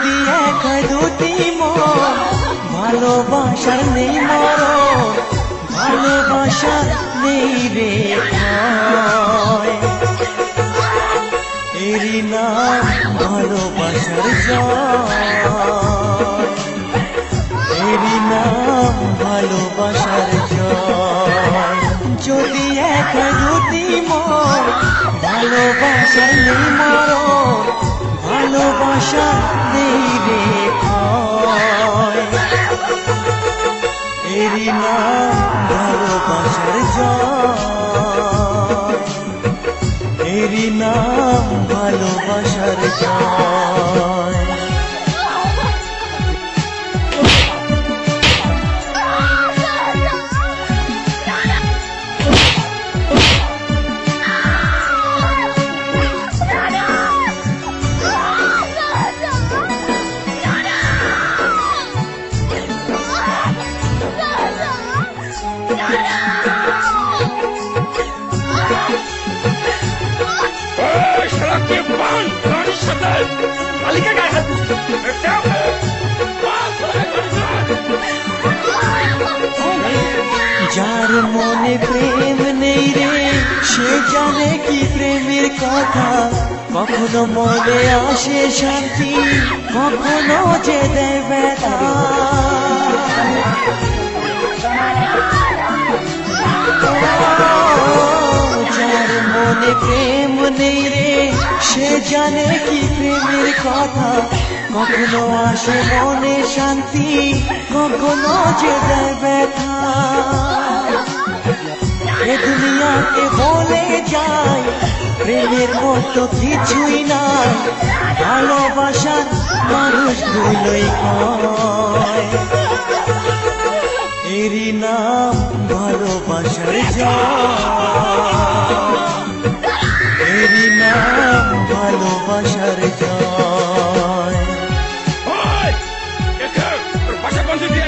যদি এক দুটি মন ভালোবাসার নেই মরণ ভালোবাসা নেই রে এরি নাম ভালোবাসার জয় এরি নাম ভালোবাসার জয় যদি এক দুটি মন ভালোবাসার নেই মরণ ভালোবাসা নেই এরি না ভালোবাসার জয়। এরই নাম ভালোবাসার জয়। যার মনে প্রেম নেই রে, সে জানে কি প্রেমের কথা। কখনো মনে আসে শান্তি, কখনো যে দেয় ব্যথা। সে জানে কি প্রেমের কথা। কখনো আসে মনে শান্তি, কখনো যে দেয় ব্যথা। এ দুনিয়াকে বলে যায়, প্রেমের মতো কিছুই নাই। মানুষ গুলোই কয় এরই নাম ভালোবাসার জয়। Yeah.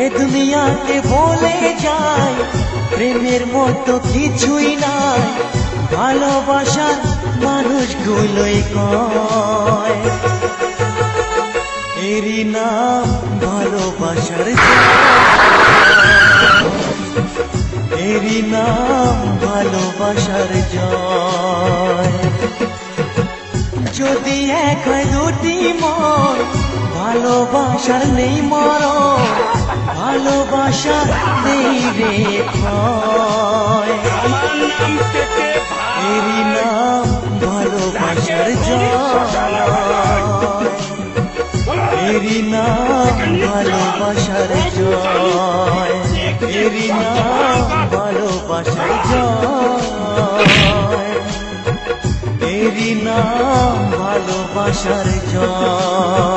এ দুনিয়াতে বলে যায়, প্রেমের মতো কিছুই নাই, ভালোবাসার মানুষগুলোই কয়। এরই নাম ভালোবাসার। এরই নাম ভালোবাসার জয়। যদি এক দুটি মন, ভালোবাসার নেই মরণ। ভালোবাসা নেই রে আমার নাম ভালোবাসার জয়। এরই নাম ভালোবাসার জয়। এরই নাম ভালোবাসার জয়। এরই নাম ভালোবাসার জয়।